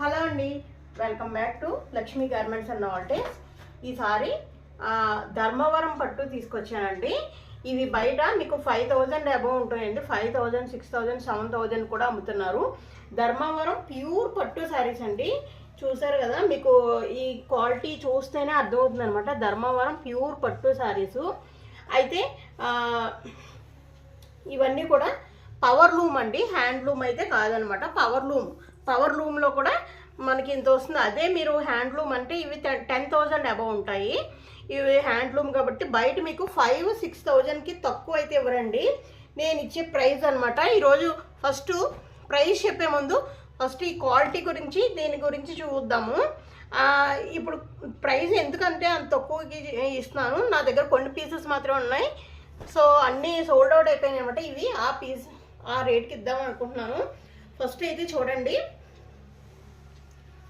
Hello అండి. Welcome back to Lakshmi garments and ఆల్టేస్ ఈసారి ధర్మవరం పట్టు తీసుకొచ్చానండి. ఇవి బయట మీకు ఫైవ్ థౌజండ్ అబౌవ్ ఉంటాయండి five thousand six thousand seven thousand కూడా అమ్ముతున్నారు. ధర్మవరం ప్యూర్ పట్టు శారీస్ అండి. చూసారు కదా మీకు ఈ క్వాలిటీ చూస్తేనే అర్థమవుతుంది అనమాట ధర్మవరం ప్యూర్ పట్టు శారీసు. అయితే ఇవన్నీ కూడా పవర్ లూమ్ అండి. హ్యాండ్లూమ్ అయితే కాదనమాట పవర్ లూమ్. పవర్ లూమ్లో కూడా మనకి ఇంత వస్తుంది. అదే మీరు హ్యాండ్లూమ్ అంటే ఇవి టెన్ థౌజండ్ అబవ్ ఉంటాయి. ఇవి హ్యాండ్లూమ్ కాబట్టి బయట మీకు ఫైవ్ సిక్స్ థౌజండ్కి తక్కువ అయితే ఇవ్వరండి. నేను ఇచ్చే ప్రైస్ అనమాట ఈరోజు ఫస్ట్ ప్రైస్ చెప్పే ముందు ఫస్ట్ ఈ క్వాలిటీ గురించి దీని గురించి చూద్దాము. ఇప్పుడు ప్రైస్ ఎందుకంటే అంత తక్కువకి ఇస్తున్నాను. నా దగ్గర కొన్ని పీసెస్ మాత్రమే ఉన్నాయి. సో అన్నీ సోల్డ్ అవుట్ అయిపోయినాయి అనమాట ఇవి. ఆ పీస్ ఆ రేట్కి ఇద్దాం అనుకుంటున్నాను. ఫస్ట్ అయితే చూడండి.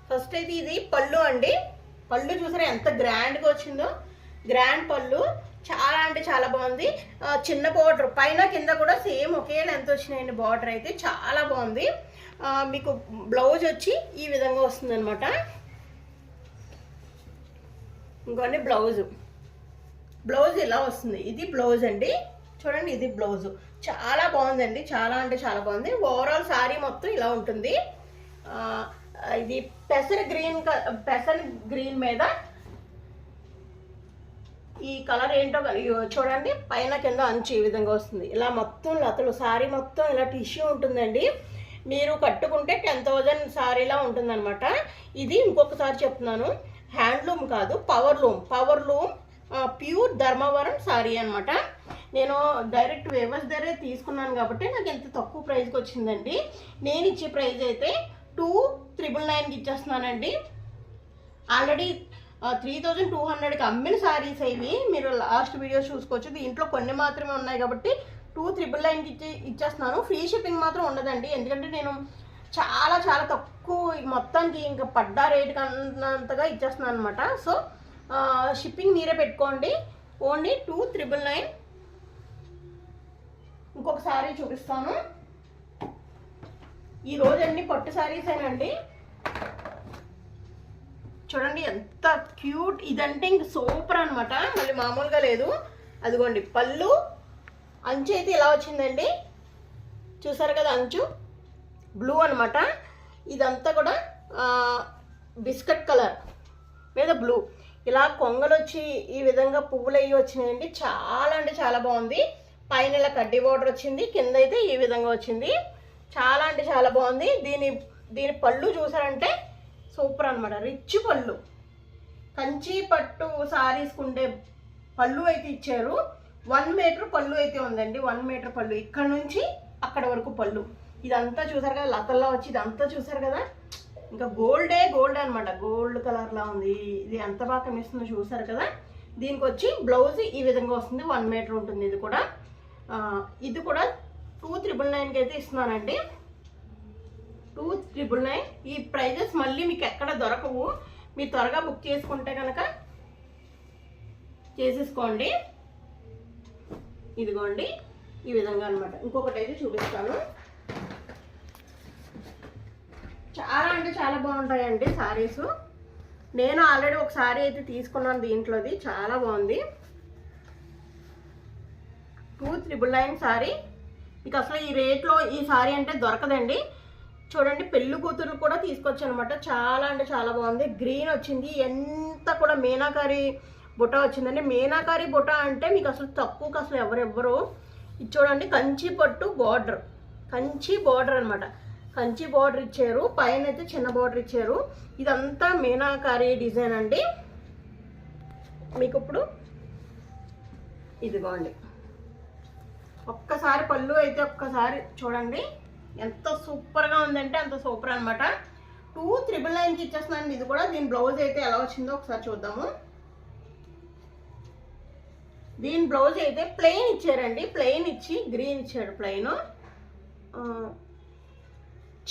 ఫస్ట్ అయితే ఇది పళ్ళు అండి. పళ్ళు చూసారా ఎంత గ్రాండ్గా వచ్చిందో. గ్రాండ్ పళ్ళు. చాలా అంటే చాలా బాగుంది. చిన్న బార్డర్ పైన కింద కూడా సేమ్ ఒకే లెంత్ వచ్చినాయండి బార్డర్ అయితే. చాలా బాగుంది. మీకు బ్లౌజ్ వచ్చి ఈ విధంగా వస్తుందనమాట ఇంకోండి బ్లౌజు బ్లౌజ్ ఇలా వస్తుంది. ఇది బ్లౌజ్ అండి. చూడండి ఇది బ్లౌజ్ చాలా బాగుందండి. చాలా అంటే చాలా బాగుంది. ఓవరాల్ శారీ మొత్తం ఇలా ఉంటుంది. ఇది పెసర గ్రీన్ పెసర గ్రీన్ మీద ఈ కలర్ ఏంటో చూడండి పైన కింద అంచు ఈ విధంగా వస్తుంది. ఇలా మొత్తం లతలు శారీ మొత్తం ఇలా టిష్యూ ఉంటుందండి. మీరు కట్టుకుంటే టెన్ థౌజండ్ శారీలా ఉంటుందన్నమాట. ఇది ఇంకొకసారి చెప్తున్నాను. హ్యాండ్లూమ్ కాదు power loom. Power loom pure Dharmavaram sari అనమాట నేను డైరెక్ట్ వేవర్స్ దగ్గరే తీసుకున్నాను కాబట్టి నాకు ఎంత తక్కువ ప్రైస్కి వచ్చిందండి. నేను ఇచ్చే ప్రైస్ అయితే టూ త్రిబుల్ నైన్కి ఇచ్చేస్తున్నానండి. ఆల్రెడీ త్రీ థౌజండ్ టూ హండ్రెడ్కి అమ్మిన శారీస్ ఇవి. మీరు లాస్ట్ వీడియో చూసుకోవచ్చు. దీంట్లో కొన్ని మాత్రమే ఉన్నాయి కాబట్టి టూ త్రిబుల్ నైన్కి ఇచ్చి ఇచ్చేస్తున్నాను. ఫ్రీ షిప్పింగ్ మాత్రం ఉండదండి. ఎందుకంటే నేను చాలా చాలా తక్కువ మొత్తానికి ఇంకా పడ్డా రేట్ కన్నంతగా ఇచ్చేస్తున్నాను అనమాట సో షిప్పింగ్ మీరే పెట్టుకోండి. Only two triple nine. ఇంకొక శారీ చూపిస్తాను. ఈ రోజు అన్ని పట్టు శారీస్ అండి చూడండి ఎంత క్యూట్. ఇదంటే ఇంక సూపర్ అనమాట మళ్ళీ మామూలుగా లేదు. అదిగోండి పళ్ళు. అంచు అయితే ఇలా వచ్చిందండి? చూసారు కదా అంచు? బ్లూ అనమాట ఇదంతా కూడా బిస్కెట్ కలర్ మీద బ్లూ ఇలా కొంగలు వచ్చి ఈ విధంగా పువ్వులు అవి వచ్చినాయండి. చాలా అంటే చాలా బాగుంది. పైన ఇలా కడ్డీ బోర్డర్ వచ్చింది. కింద అయితే ఈ విధంగా వచ్చింది. చాలా అంటే చాలా బాగుంది. దీని దీని పళ్ళు చూసారంటే సూపర్ అనమాట రిచ్ పళ్ళు. కంచి పట్టు సారీస్కి పళ్ళు అయితే ఇచ్చారు. వన్ మీటర్ పళ్ళు అయితే ఉందండి. వన్ మీటర్ పళ్ళు. ఇక్కడ నుంచి అక్కడ వరకు పళ్ళు. ఇదంతా చూసారు కదా లతల్లో వచ్చి ఇదంతా చూసారు కదా? ఇంకా గోల్డే గోల్డ్ అనమాట గోల్డ్ కలర్లా ఉంది. ఇది ఎంత బాగా కనిపిస్తుందో చూసారు కదా? దీనికి వచ్చి బ్లౌజ్ ఈ విధంగా వస్తుంది. వన్ మీటర్ ఉంటుంది ఇది కూడా. ఇది కూడా టూ త్రిబుల్ నైన్కి అయితే ఇస్తున్నానండి. టూ త్రిబుల్ నైన్ ఈ ప్రైజెస్ మళ్ళీ మీకు ఎక్కడ దొరకవు. మీరు త్వరగా బుక్ చేసుకుంటే కనుక చేసేసుకోండి. ఇదిగోండి. ఈ విధంగా అనమాట ఇంకొకటి అయితే చూపిస్తాను. చాలా అంటే చాలా బాగుంటాయండి సారీస్. నేను ఆల్రెడీ ఒక సారీ అయితే తీసుకున్నాను దీంట్లోది. చాలా బాగుంది. Two triple nine sari. మీకు అసలు ఈ రేట్లో ఈ సారీ అంటే దొరకదండి. చూడండి పెళ్ళి కూతురు కూడా తీసుకొచ్చాను అనమాట చాలా అంటే చాలా బాగుంది. గ్రీన్ వచ్చింది. ఎంత కూడా మీనాకారి బుట్ట వచ్చిందండి. మీనాకారి బుట్ట అంటే మీకు అసలు తక్కువకి అసలు ఎవరెవ్వరు ఇది చూడండి కంచి పట్టు బార్డర్ కంచి బార్డర్ అనమాట కంచి బార్డర్ ఇచ్చారు. పైన అయితే చిన్న బార్డర్ ఇచ్చారు. ఇదంతా మీనాకారి డిజైన్ అండి. మీకు ఇప్పుడు ఇదిగోండి ఒక్కసారి పళ్ళు అయితే ఒక్కసారి చూడండి. ఎంత సూపర్గా ఉందంటే అంత సూపర్ అనమాట టూ త్రిబుల్ నైన్కి ఇచ్చేస్తున్నాను. ఇది కూడా దీని బ్లౌజ్ అయితే ఎలా వచ్చిందో ఒకసారి చూద్దాము. దీని బ్లౌజ్ అయితే ప్లెయిన్ ఇచ్చారండి. ప్లెయిన్ ఇచ్చి గ్రీన్ ఇచ్చాడు ప్లెయిన్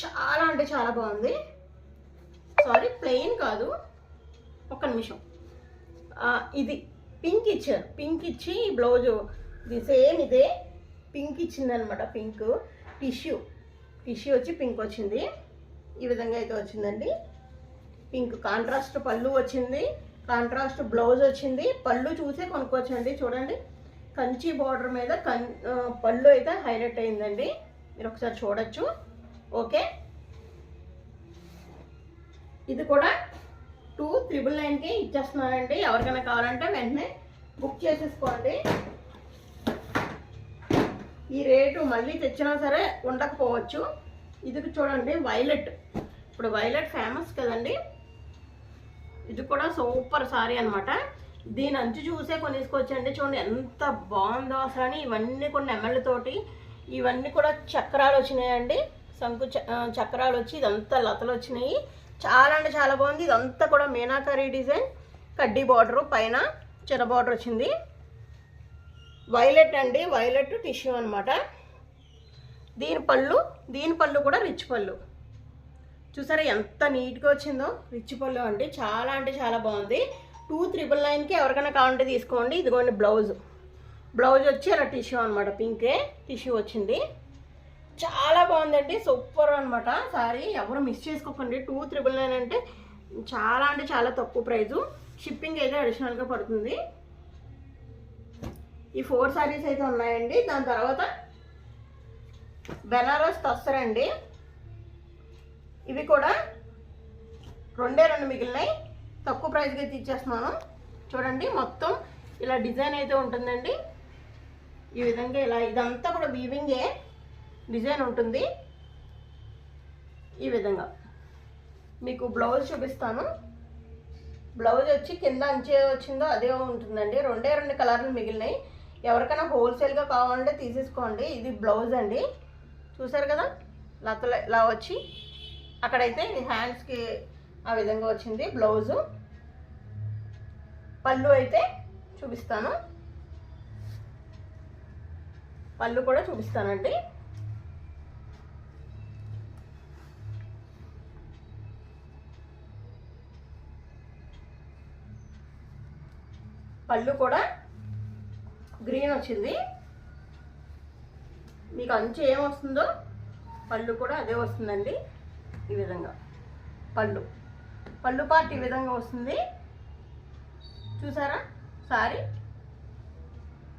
చాలా అంటే చాలా బాగుంది. సారీ ప్లెయిన్ కాదు. ఒక నిమిషం. ఇది పింక్ ఇచ్చారు. పింక్ ఇచ్చి బ్లౌజు బ్లౌజ్ ఇది సేమ్ ఇదే. పింక్ ఇచ్చిందనమాట పింక్. టిష్యూ. టిష్యూ వచ్చి పింక్ వచ్చింది. ఈ విధంగా అయితే వచ్చిందండి. పింక్ కాంట్రాస్ట్ పళ్ళు వచ్చింది. కాంట్రాస్ట్ బ్లౌజ్ వచ్చింది. పళ్ళు చూసే కొనుక్కోవచ్చండి చూడండి. కంచి బార్డర్ మీద కన్ పళ్ళు అయితే హైలైట్ అయిందండి. మీరు ఒకసారి చూడొచ్చు. ఓకే. ఇది కూడా టూ త్రిబుల్ నైన్కి ఇచ్చేస్తున్నానండి ఎవరికైనా కావాలంటే వెంటనే బుక్ చేసేసుకోండి. ఈ రేటు మళ్ళీ తెచ్చినా సరే ఉండకపోవచ్చు. ఇది చూడండి వైలెట్. ఇప్పుడు వైలెట్ ఫేమస్ కదండి. ఇది కూడా సూపర్ సారీ అనమాట దీని అంచు చూసే కొనేసుకోవచ్చండి. చూడండి ఎంత బాగుందో అసలు. అని ఇవన్నీ కొన్ని ఎమ్మెల్యేతోటి ఇవన్నీ కూడా చక్రాలు వచ్చినాయండి. శంకు చ- చక్రాలు వచ్చి ఇదంతా లతలు వచ్చినాయి. చాలా అంటే చాలా బాగుంది. ఇదంతా కూడా మీనాకరీ డిజైన్. కడ్డీ బార్డరు పైన చిన్న బార్డర్ వచ్చింది. వైలెట్ అండి వైలెట్ టిష్యూ అనమాట దీని పళ్ళు దీని పళ్ళు కూడా రిచ్ పళ్ళు. చూసారా ఎంత నీట్గా వచ్చిందో? రిచ్ పళ్ళు అండి. చాలా అంటే చాలా బాగుంది. టూ త్రిబుల్ నైన్కి ఎవరికైనా కావాలంటే తీసుకోండి. ఇదిగోండి బ్లౌజ్. బ్లౌజ్ వచ్చి అలా టిష్యూ అనమాట పింకే టిష్యూ వచ్చింది. చాలా బాగుందండి. సూపర్ అనమాట సారీ ఎవరు మిస్ చేసుకోకండి. టూ త్రిబుల్ నైన్ అంటే చాలా అంటే చాలా తక్కువ ప్రైజు. షిప్పింగ్ అయితే అడిషనల్గా పడుతుంది. ఈ ఫోర్ శారీస్ అయితే ఉన్నాయండి. దాని తర్వాత బెనారస్ తస్తరండి ఇవి కూడా రెండే రెండు మిగిలినాయి. తక్కువ ప్రైస్కి అయితే ఇచ్చేస్తున్నాను. చూడండి మొత్తం ఇలా డిజైన్ అయితే ఉంటుందండి. ఈ విధంగా ఇలా ఇదంతా కూడా వీవింగే డిజైన్ ఉంటుంది. ఈ విధంగా మీకు బ్లౌజ్ చూపిస్తాను. బ్లౌజ్ వచ్చి కింద అంచే వచ్చిందో అదే ఉంటుందండి. రెండే రెండు కలర్లు మిగిలినాయి. ఎవరికైనా హోల్సేల్గా కావాలంటే తీసేసుకోండి. ఇది బ్లౌజ్ అండి. చూసారు కదా? లతలు ఇలా వచ్చి అక్కడైతే హ్యాండ్స్కి ఆ విధంగా వచ్చింది బ్లౌజు. పళ్ళు అయితే చూపిస్తాను. పళ్ళు కూడా చూపిస్తానండి. పళ్ళు కూడా గ్రీన్ వచ్చింది. మీకు అంచు ఏం వస్తుందో పళ్ళు కూడా అదే వస్తుందండి ఈ విధంగా. పళ్ళు. పళ్ళు పార్ట్ ఈ విధంగా వస్తుంది. చూసారా? సారీ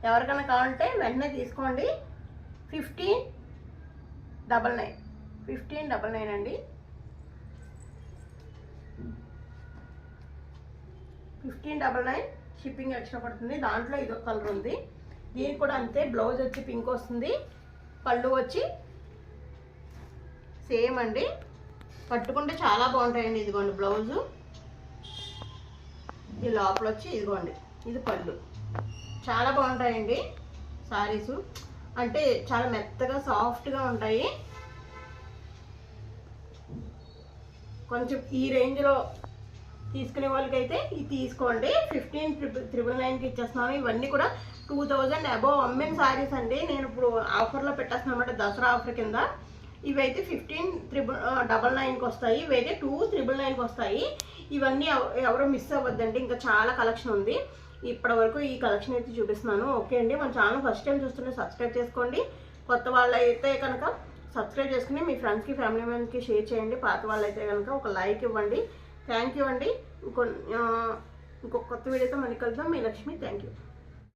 ఎవరికైనా కావాలంటే వెంటనే తీసుకోండి. Fifteen double nine fifteen double nine అండి. Fifteen double nine shipping extra పడుతుంది? దాంట్లో ఇదొక కలర్ ఉంది. దీనికి కూడా అంతే బ్లౌజ్ వచ్చి పింక్ వస్తుంది. పళ్ళు వచ్చి సేమ్ అండి. కట్టుకుంటే చాలా బాగుంటాయండి ఇదిగోండి బ్లౌజు ఈ లోపల వచ్చి ఇదిగోండి ఇది పళ్ళు. చాలా బాగుంటాయండి సారీసు అంటే చాలా మెత్తగా సాఫ్ట్గా ఉంటాయి. కొంచెం ఈ రేంజ్లో తీసుకునే వాళ్ళకైతే ఇది తీసుకోండి. ఫిఫ్టీన్ ట్రిపుల్ త్రిబుల్ నైన్కి ఇచ్చేస్తున్నాను ఇవన్నీ కూడా టూ థౌజండ్ అబోవ్ అమ్మిన శారీస్ అండి. నేను ఇప్పుడు ఆఫర్లో పెట్టేస్తున్నాను దసరా ఆఫర్ కింద. ఇవైతే ఫిఫ్టీన్ త్రిబుల్ డబల్ నైన్కి వస్తాయి. ఇవైతే టూ త్రిబుల్ నైన్కి వస్తాయి. ఇవన్నీ ఎవరో మిస్ అవ్వద్దండి. ఇంకా చాలా కలెక్షన్ ఉంది. ఇప్పటి వరకు ఈ కలెక్షన్ అయితే చూపిస్తున్నాను. ఓకే అండి. మన ఛానల్ ఫస్ట్ టైం చూస్తుంటే సబ్స్క్రైబ్ చేసుకోండి. కొత్త వాళ్ళు అయితే కనుక సబ్స్క్రైబ్ చేసుకుని మీ ఫ్రెండ్స్కి ఫ్యామిలీ మెంబర్స్కి షేర్ చేయండి. పాత వాళ్ళు అయితే కనుక ఒక లైక్ ఇవ్వండి. థ్యాంక్ యూ అండి. ఇంకో ఇంకొక కొత్త వీడియోతో మళ్ళీ కలుద్దాం. మీ లక్ష్మి థ్యాంక్ యూ